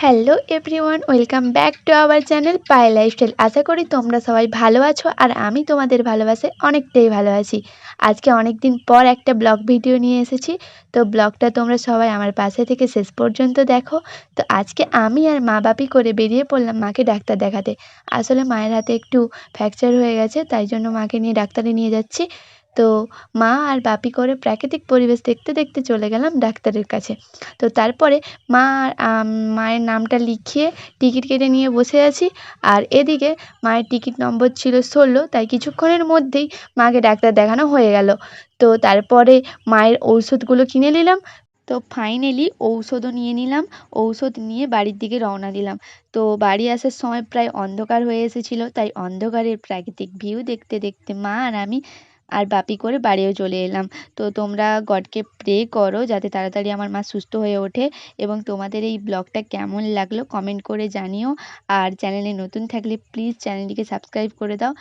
Hello everyone welcome back to our channel pie lifestyle আশা করি তোমরা সবাই ভালো আছো আর আমি তোমাদের ভালোবাসায় অনেকটাই ভালো আছি। আজকে অনেক দিন পর একটা ব্লগ ভিডিও নিয়ে এসেছি। তো ব্লগটা তোমরা সবাই আমার পাশে থেকে শেষ পর্যন্ত দেখো। তো আজকে আমি আর মা বাপি করে বেরিয়ে পড়লাম মাকে ডাক্তার দেখাতে। আসলে মায়ের হাতে একটু ফ্র্যাকচার হয়ে গেছে, তাই জন্য মাকে নিয়ে ডাক্তারে নিয়ে যাচ্ছি। তো মা আর বাপি করে প্রাকৃতিক পরিবেশ দেখতে দেখতে চলে গেলাম ডাক্তারের কাছে। তো তারপরে মা মায়ের নামটা লিখিয়ে টিকিট কেটে নিয়ে বসে আছি। আর এদিকে মায়ের টিকিট নম্বর ছিল ষোলো, তাই কিছুক্ষণের মধ্যেই মাকে ডাক্তার দেখানো হয়ে গেল। তো তারপরে মায়ের ঔষধগুলো কিনে নিলাম। তো ফাইনালি ঔষধও নিয়ে নিলাম, ঔষধ নিয়ে বাড়ির দিকে রওনা দিলাম। তো বাড়ি আসার সময় প্রায় অন্ধকার হয়ে এসেছিল, তাই অন্ধকারের প্রাকৃতিক ভিউ দেখতে দেখতে মা আর আমি আর বাপি করে বাড়িও চলে এলাম। তো তোমরা গডকে প্রে করো যাতে তাড়াতাড়ি আমার মা সুস্থ হয়ে ওঠে এবং তোমাদের এই ব্লগটা কেমন লাগল কমেন্ট করে জানিও। আর চ্যানেলে নতুন থাকলে প্লিজ চ্যানেলটিকে সাবস্ক্রাইব করে দাও।